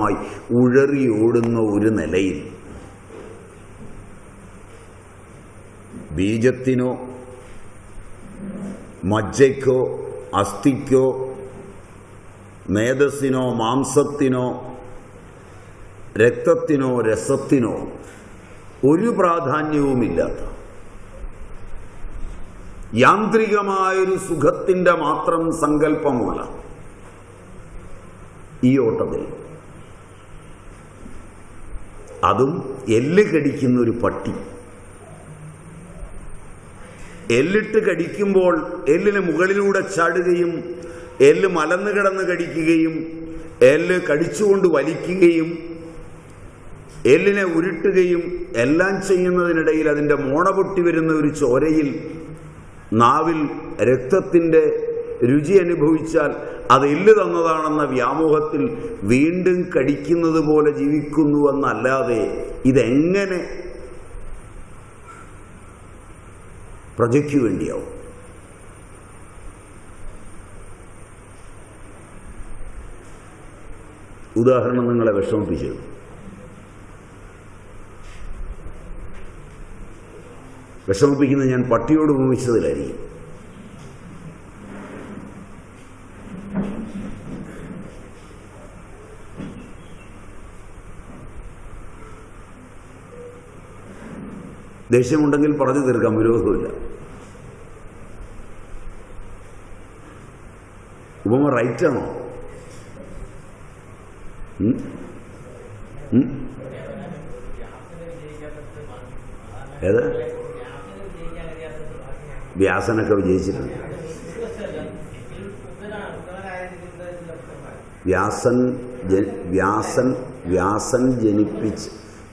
ഭാഗമായി ഉഴറിയോടുന്ന ഒരു നിലയിൽ ബീജത്തിനോ മജ്ജയ്ക്കോ അസ്ഥിക്കോ മേധസ്സിനോ മാംസത്തിനോ രക്തത്തിനോ രസത്തിനോ ഒരു പ്രാധാന്യവുമില്ലാത്ത യാന്ത്രികമായൊരു സുഖത്തിന്റെ മാത്രം സങ്കല്പമുള്ള ഈ ഓട്ടത്തിൽ അതും എല്ല് കടിക്കുന്ന ഒരു പട്ടി. എല്ലിട്ട് കടിക്കുമ്പോൾ എല്ലിന് മുകളിലൂടെ ചാടുകയും എല്ല് മലന്ന് കിടന്ന് കടിക്കുകയും എല്ല് കടിച്ചുകൊണ്ട് വലിക്കുകയും എല്ലിനെ ഉരുട്ടുകയും എല്ലാം ചെയ്യുന്നതിനിടയിൽ അതിന്റെ മോണ പൊട്ടി വരുന്ന ഒരു ചോരയിൽ നാവിൽ രക്തത്തിന്റെ രുചി അനുഭവിച്ചാൽ അത് എല്ല് തന്നതാണെന്ന വ്യാമോഹത്തിൽ വീണ്ടും കടിക്കുന്നത് പോലെ ജീവിക്കുന്നുവെന്നല്ലാതെ ഇതെങ്ങനെ പ്രജയ്ക്ക് വേണ്ടിയാവും? ഉദാഹരണം നിങ്ങളെ വിഷമിപ്പിച്ചത്. വിഷമിപ്പിക്കുന്നത് ഞാൻ പട്ടിയോട് ഉപമിച്ചതിലായിരിക്കും ദേഷ്യമുണ്ടെങ്കിൽ പറഞ്ഞു തീർക്കാം വിരോധമില്ല ഉപമ റൈറ്റാണോ? ഏത്? വ്യാസനൊക്കെ വിജയിച്ചിട്ടുണ്ട്. വ്യാസൻ വ്യാസൻ വ്യാസൻ ജനിപ്പിച്ച്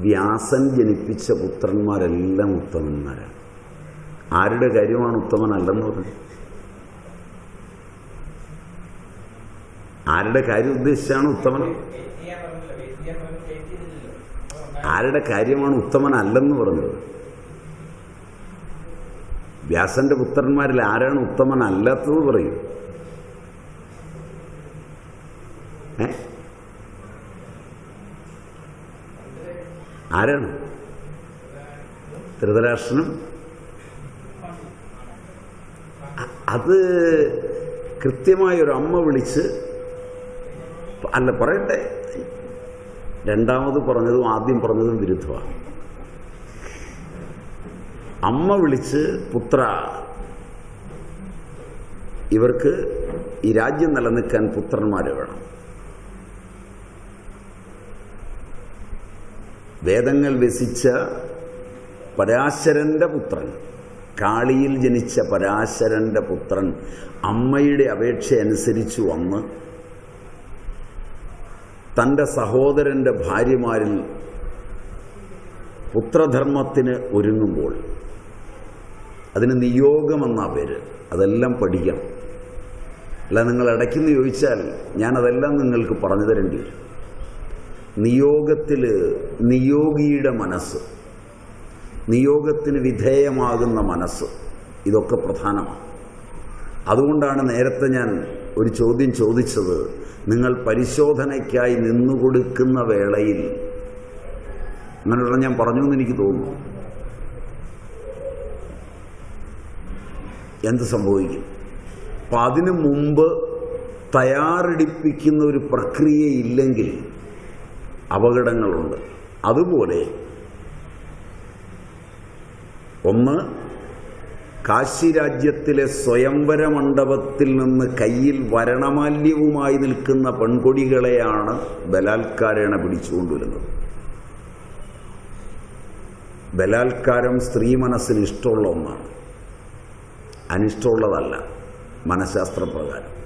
വ്യാസൻ ജനിപ്പിച്ച പുത്രന്മാരെല്ലാം ഉത്തമന്മാരാണ്. ആരുടെ കാര്യമാണ് ഉത്തമനല്ലെന്ന് പറഞ്ഞു? ആരുടെ കാര്യം ഉദ്ദേശിച്ചാണ് ഉത്തമൻ? ആരുടെ കാര്യമാണ് ഉത്തമനല്ലെന്ന് പറഞ്ഞത്? വ്യാസന്റെ പുത്രന്മാരിൽ ആരാണ് ഉത്തമനല്ലാത്തത് പറയും. ഏ? ആരാണ്? ധൃതരാഷ്ട്രനും? അത് കൃത്യമായ ഒരു അമ്മ വിളിച്ച് അല്ല പറയട്ടെ. രണ്ടാമത് പറഞ്ഞതും ആദ്യം പറഞ്ഞതും വിരുദ്ധമാണ്. അമ്മ വിളിച്ച് പുത്ര ഇവർക്ക് ഈ രാജ്യം നിലനിൽക്കാൻ പുത്രന്മാരെ വേണം. വേദങ്ങൾ വ്യസിച്ച പരാശരന്റെ പുത്രൻ കാളിയിൽ ജനിച്ച പരാശരന്റെ പുത്രൻ അമ്മയുടെ അപേക്ഷ അനുസരിച്ച് വന്ന് തന്റെ സഹോദരന്റെ ഭാര്യമാരിൽ പുത്രധർമ്മത്തിന് ഒരുങ്ങുമ്പോൾ അതിന് നിയോഗമെന്നാ പേര്. അതെല്ലാം പഠിക്കണം അല്ല നിങ്ങൾ ഇടയ്ക്കുന്ന് ചോദിച്ചാൽ ഞാനതെല്ലാം നിങ്ങൾക്ക് പറഞ്ഞു തരേണ്ടി വരും. നിയോഗത്തിൽ നിയോഗിയുടെ മനസ്സ് നിയോഗത്തിന് വിധേയമാകുന്ന മനസ്സ് ഇതൊക്കെ പ്രധാനമാണ്. അതുകൊണ്ടാണ് നേരത്തെ ഞാൻ ഒരു ചോദ്യം ചോദിച്ചത് നിങ്ങൾ പരിശോധനയ്ക്കായി നിന്നുകൊടുക്കുന്ന വേളയിൽ അങ്ങനെയുള്ള ഞാൻ പറഞ്ഞു എന്ന് എനിക്ക് തോന്നുന്നു. എന്ത് സംഭവിക്കും? അപ്പം അതിനു മുമ്പ് തയ്യാറെടുപ്പിക്കുന്ന ഒരു പ്രക്രിയ ഇല്ലെങ്കിൽ അപകടങ്ങളുണ്ട്. അതുപോലെ ഒന്ന് കാശി രാജ്യത്തിലെ സ്വയംവര മണ്ഡപത്തിൽ നിന്ന് കയ്യിൽ വരണമാല്യവുമായി നിൽക്കുന്ന പെൺകൊടികളെയാണ് ബലാത്കാരേണ പിടിച്ചുകൊണ്ടുവരുന്നത്. ബലാത്കാരം സ്ത്രീ മനസ്സിന് ഇഷ്ടമുള്ള ഒന്നാണ്. അനിഷ്ടമുള്ളതല്ല മനഃശാസ്ത്രപ്രകാരം.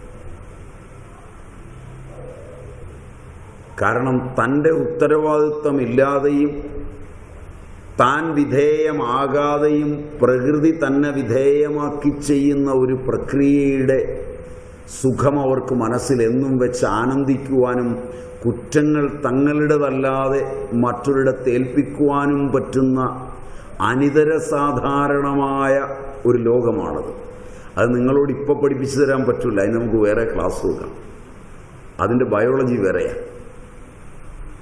കാരണം തന്റെ ഉത്തരവാദിത്വമില്ലാതെയും താൻ വിധേയമാകാതെയും പ്രകൃതി തന്നെ വിധേയമാക്കി ചെയ്യുന്ന ഒരു പ്രക്രിയയുടെ സുഖം അവർക്ക് മനസ്സിൽ എന്നും വെച്ച് ആനന്ദിക്കുവാനും കുറ്റങ്ങൾ തങ്ങളുടേതല്ലാതെ മറ്റൊരിടത്ത് ഏൽപ്പിക്കുവാനും പറ്റുന്ന അനിതര സാധാരണമായ ഒരു ലോകമാണത്. അത് നിങ്ങളോട് ഇപ്പോൾ പഠിപ്പിച്ചു തരാൻ പറ്റില്ല അതിന് നമുക്ക് വേറെ ക്ലാസ് കൊടുക്കാം അതിന്റെ ബയോളജി വേറെയാണ്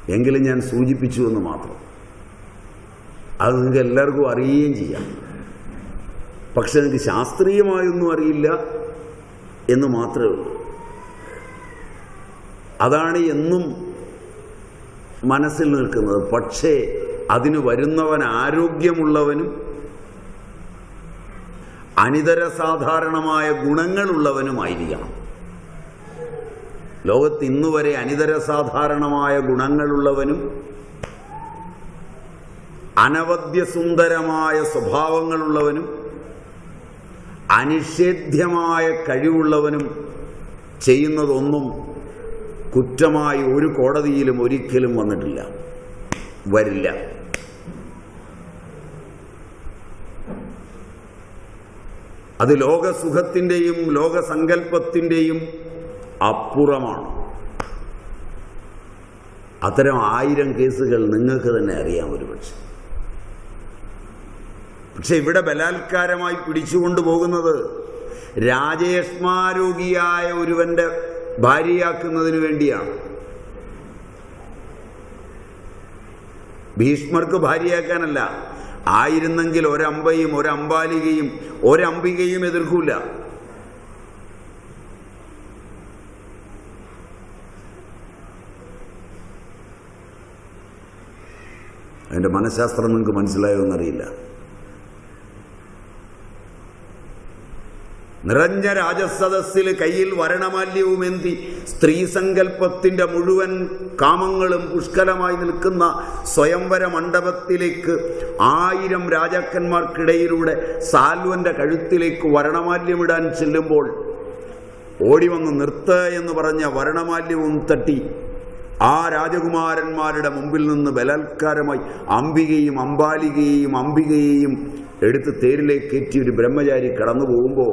എങ്കിലും ഞാൻ സൂചിപ്പിച്ചു എന്ന് മാത്രം. അത് നിങ്ങൾക്ക് എല്ലാവർക്കും അറിയുകയും ചെയ്യാം. പക്ഷെ എനിക്ക് ശാസ്ത്രീയമായൊന്നും അറിയില്ല എന്ന് മാത്രമേ ഉള്ളൂ. അതാണ് എന്നും മനസ്സിൽ നിൽക്കുന്നത്. പക്ഷേ അതിന് വരുന്നവൻ ആരോഗ്യമുള്ളവനും അനിതര സാധാരണമായ ഗുണങ്ങളുള്ളവനുമായിരിക്കണം. ലോകത്ത് ഇന്നുവരെ അനിതര സാധാരണമായ ഗുണങ്ങളുള്ളവനും അനവദ്യസുന്ദരമായ സ്വഭാവങ്ങളുള്ളവനും അനിഷേധ്യമായ കഴിവുള്ളവനും ചെയ്യുന്നതൊന്നും കുറ്റമായി ഒരു കോടതിയിലും ഒരിക്കലും വന്നിട്ടില്ല. വരില്ല. അത് ലോകസുഖത്തിന്റെയും ലോകസങ്കല്പത്തിന്റെയും അപ്പുറമാണ്. അത്തരം ആയിരം കേസുകൾ നിങ്ങൾക്ക് തന്നെ അറിയാം ഒരുപക്ഷെ. പക്ഷെ ഇവിടെ ബലാത്കാരമായി പിടിച്ചുകൊണ്ടു പോകുന്നത് രാജേഷ്മാരോഗിയായ ഒരുവന്റെ ഭാര്യയാക്കുന്നതിന് വേണ്ടിയാണ്. ഭീഷ്മർക്ക് ഭാര്യയാക്കാനല്ല. ആയിരുന്നെങ്കിൽ ഒരമ്പയും ഒരമ്പാലികയും ഒരംബികയും എതിർക്കൂല. അതിന്റെ മനഃശാസ്ത്രം നിങ്ങൾക്ക് മനസ്സിലായോ എന്നറിയില്ല നിറഞ്ഞ രാജസദസ്സിൽ കയ്യിൽ വരണമാല്യവുമെന്തി സ്ത്രീ സങ്കല്പത്തിന്റെ മുഴുവൻ കാമങ്ങളും പുഷ്കലമായി നിൽക്കുന്ന സ്വയംവര മണ്ഡപത്തിലേക്ക് ആയിരം രാജാക്കന്മാർക്കിടയിലൂടെ സാൽവന്റെ കഴുത്തിലേക്ക് വരണമാല്യമിടാൻ ചെല്ലുമ്പോൾ ഓടി വന്ന് നിർത്ത് എന്ന് പറഞ്ഞ വരണമാല്യവും തട്ടി. ആ രാജകുമാരന്മാരുടെ മുമ്പിൽ നിന്ന് ബലാത്കാരമായി അംബികയും അമ്പാലികയെയും അംബികയെയും എടുത്ത് തേരിലേക്ക് കയറ്റി ഒരു ബ്രഹ്മചാരി കടന്നു പോകുമ്പോൾ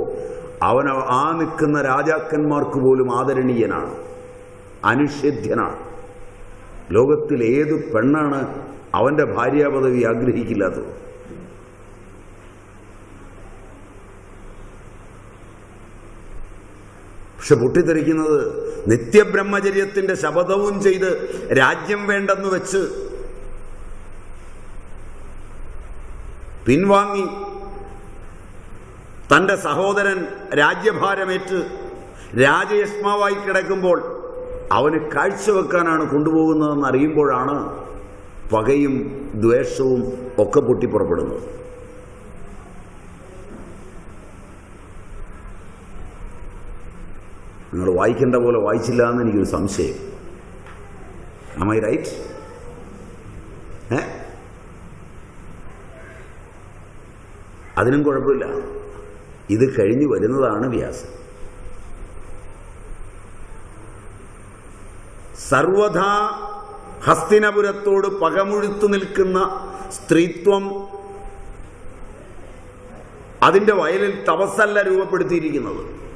അവൻ ആ നിൽക്കുന്ന രാജാക്കന്മാർക്ക് പോലും ആദരണീയനാണ് അനുഷേധ്യനാണ്. ലോകത്തിൽ ഏത് പെണ്ണാണ് അവന്റെ ഭാര്യാപദവി ആഗ്രഹിക്കില്ലാത്തത്? പക്ഷെ പൊട്ടിത്തെറിക്കുന്നത് നിത്യബ്രഹ്മചര്യത്തിന്റെ ശപഥവും ചെയ്ത് രാജ്യം വേണ്ടെന്ന് വെച്ച് പിൻവാങ്ങി തന്റെ സഹോദരൻ രാജ്യഭാരമേറ്റ് രാജയഷ്മാവായി കിടക്കുമ്പോൾ അവന് കാഴ്ചവെക്കാനാണ് കൊണ്ടുപോകുന്നതെന്ന് അറിയുമ്പോഴാണ് പകയും ദ്വേഷവും ഒക്കെ പൊട്ടിപ്പുറപ്പെടുന്നത്. നിങ്ങൾ വായിക്കേണ്ട പോലെ വായിച്ചില്ല എന്ന് എനിക്കൊരു സംശയം. ആം ഐ റൈറ്റ് ഏ? അതിനും കുഴപ്പമില്ല. ഇത് കഴിഞ്ഞു വരുന്നതാണ് വ്യാസം. സർവഥാ ഹസ്തിനപുരത്തോട് പകമുഴുത്തു നിൽക്കുന്ന സ്ത്രീത്വം അതിന്റെ വയലിൽ തപസ്സല്ല രൂപപ്പെടുത്തിയിരിക്കുന്നത്.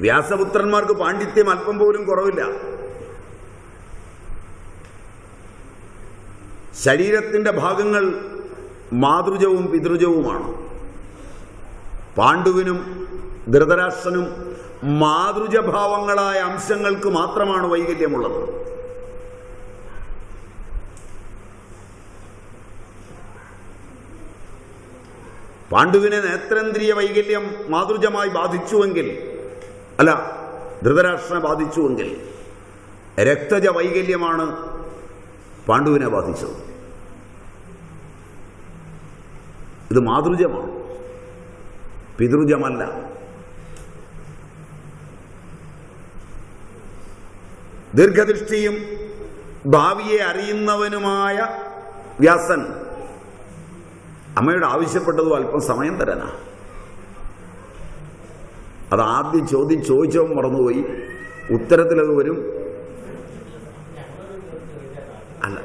വ്യാസപുത്രന്മാർക്ക് പാണ്ഡിത്യം അല്പം പോലും കുറവില്ല. ശരീരത്തിന്റെ ഭാഗങ്ങൾ മാതൃജവും പിതൃജവുമാണ്. പാണ്ഡുവിനും ധൃതരാഷ്ട്രനും മാതൃജഭാവങ്ങളായ അംശങ്ങൾക്ക് മാത്രമാണ് വൈകല്യമുള്ളത്. പാണ്ഡുവിനെ നേത്രേന്ദ്രിയ വൈകല്യം മാതൃജമായി ബാധിച്ചുവെങ്കിൽ അല്ല ധൃതരാഷ്ട്രനെ ബാധിച്ചുവെങ്കിൽ രക്തജ വൈകല്യമാണ് പാണ്ഡുവിനെ ബാധിച്ചത്. ഇത് മാതൃജമാണ്. പിതൃജമല്ല. ദീർഘദൃഷ്ടിയും ഭാവിയെ അറിയുന്നവനുമായ വ്യാസൻ അമ്മയോട് ആവശ്യപ്പെട്ടതും അല്പം സമയം തരാനാ അത് ആദ്യം ചോദ്യം ചോദിച്ചവൻ മറന്നുപോയി. ഉത്തരത്തിലത് വരും. അല്ല.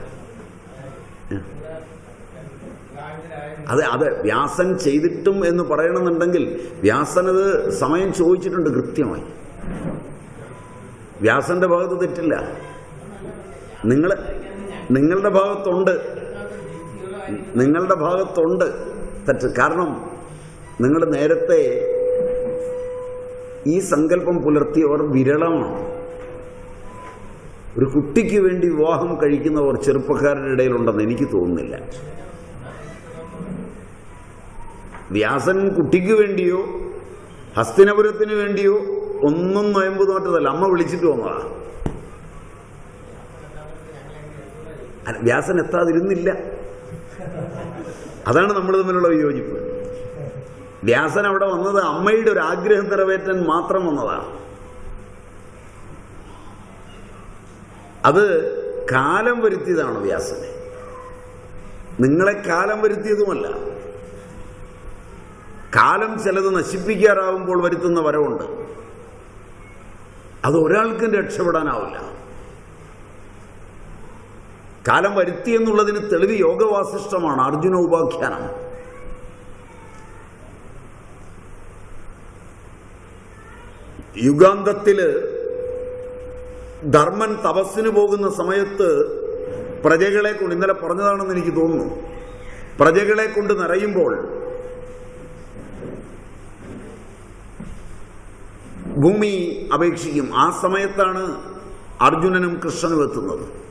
അതെ അതെ വ്യാസൻ ചെയ്തിട്ടും എന്ന് പറയണമെന്നുണ്ടെങ്കിൽ വ്യാസനത് സമയം ചോദിച്ചിട്ടുണ്ട് കൃത്യമായി. വ്യാസന്റെ ഭാഗത്ത് തെറ്റില്ല. നിങ്ങൾ നിങ്ങളുടെ ഭാഗത്തുണ്ട്. നിങ്ങളുടെ ഭാഗത്തുണ്ട്. തെറ്റ്. കാരണം നിങ്ങൾ നേരത്തെ ഈ സങ്കല്പം പുലർത്തിയവർ വിരളമാണ്. ഒരു കുട്ടിക്ക് വേണ്ടി വിവാഹം കഴിക്കുന്നവർ ചെറുപ്പക്കാരുടെ ഇടയിലുണ്ടെന്ന് എനിക്ക് തോന്നുന്നില്ല. വ്യാസൻ കുട്ടിക്ക് വേണ്ടിയോ ഹസ്തിനപുരത്തിന് വേണ്ടിയോ ഒന്നും നൊയമ്പ് നോട്ടതല്ല അമ്മ വിളിച്ചിട്ട് വന്നതാ. വ്യാസൻ എത്താതിരുന്നില്ല. അതാണ് നമ്മൾ തമ്മിലുള്ള വിയോജിപ്പ്. വ്യാസൻ അവിടെ വന്നത് അമ്മയുടെ ഒരു ആഗ്രഹം നിറവേറ്റാൻ മാത്രം വന്നതാണ്. അത് കാലം വരുത്തിയതാണ് വ്യാസനെ. നിങ്ങളെ കാലം വരുത്തിയതുമല്ല. കാലം ചിലത് നശിപ്പിക്കാറാവുമ്പോൾ വരുത്തുന്ന വരവുണ്ട്. അത് ഒരാൾക്കും രക്ഷപ്പെടാനാവില്ല. കാലം വരുത്തി എന്നുള്ളതിന് തെളിവ് യോഗവാസിഷ്ടമാണ് അർജുന ഉപാഖ്യാനം. യുഗാന്തത്തിൽ ധർമ്മൻ തപസ്സിന് പോകുന്ന സമയത്ത് പ്രജകളെ കൊണ്ട് ഇന്നലെ പറഞ്ഞതാണെന്ന് എനിക്ക് തോന്നുന്നു. പ്രജകളെ കൊണ്ട് നിറയുമ്പോൾ ഭൂമി അപേക്ഷിക്കും. ആ സമയത്താണ് അർജുനനും കൃഷ്ണനും എത്തുന്നത്.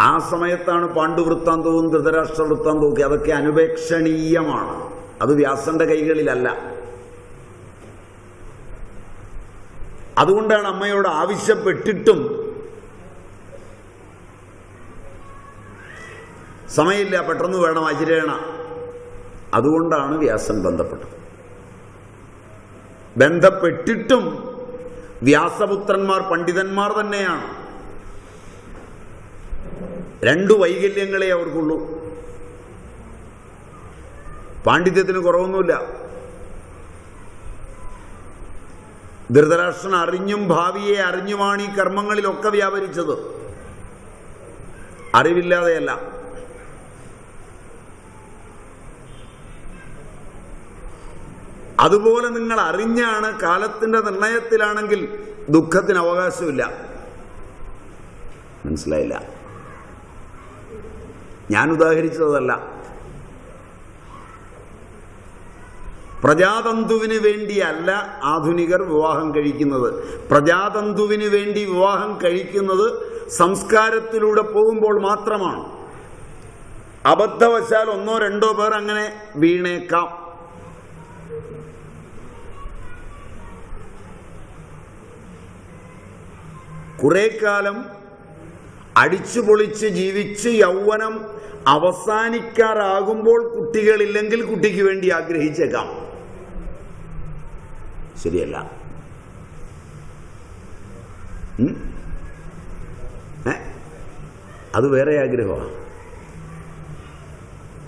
ആ സമയത്താണ് പാണ്ഡുവൃത്താന്തവും ധൃതരാഷ്ട്ര വൃത്താന്തവും ഒക്കെ. അതൊക്കെ അനുപേക്ഷണീയമാണ്. അത് വ്യാസന്റെ കൈകളിലല്ല. അതുകൊണ്ടാണ് അമ്മയോട് ആവശ്യപ്പെട്ടിട്ടും സമയമില്ല പെട്ടെന്ന് വേണം അജിരേണ അതുകൊണ്ടാണ് വ്യാസൻ ബന്ധപ്പെട്ടത്. ബന്ധപ്പെട്ടിട്ടും വ്യാസപുത്രന്മാർ പണ്ഡിതന്മാർ തന്നെയാണ്. രണ്ടു വൈകല്യങ്ങളെ അവർക്കുള്ളൂ. പാണ്ഡിത്യത്തിന് കുറവൊന്നുമില്ല. ധൃതരാഷ്ട്രൻ അറിഞ്ഞും ഭാവിയെ അറിഞ്ഞുമാണ് ഈ കർമ്മങ്ങളിലൊക്കെ വ്യാപരിച്ചത്. അറിവില്ലാതെയല്ല. അതുപോലെ നിങ്ങൾ അറിഞ്ഞാണ് കാലത്തിന്റെ നിർണയത്തിലാണെങ്കിൽ ദുഃഖത്തിന് അവകാശമില്ല. മനസ്സിലായില്ല. ഞാൻ ഉദാഹരിച്ചതല്ല. പ്രജാതന്തുവിന് വേണ്ടിയല്ല ആധുനികർ വിവാഹം കഴിക്കുന്നത്. പ്രജാതന്തുവിന് വേണ്ടി വിവാഹം കഴിക്കുന്നത് സംസ്കാരത്തിലൂടെ പോകുമ്പോൾ മാത്രമാണ്. അബദ്ധവശാൽ ഒന്നോ രണ്ടോ പേർ അങ്ങനെ വീണേക്കാം. കുറെ കാലം അടിച്ചു പൊളിച്ച് ജീവിച്ച് യൗവനം അവസാനിക്കാറാകുമ്പോൾ കുട്ടികളില്ലെങ്കിൽ കുട്ടിക്ക് വേണ്ടി ആഗ്രഹിച്ചേക്കാം. ശരിയല്ല? അത് വേറെ ആഗ്രഹമാണ്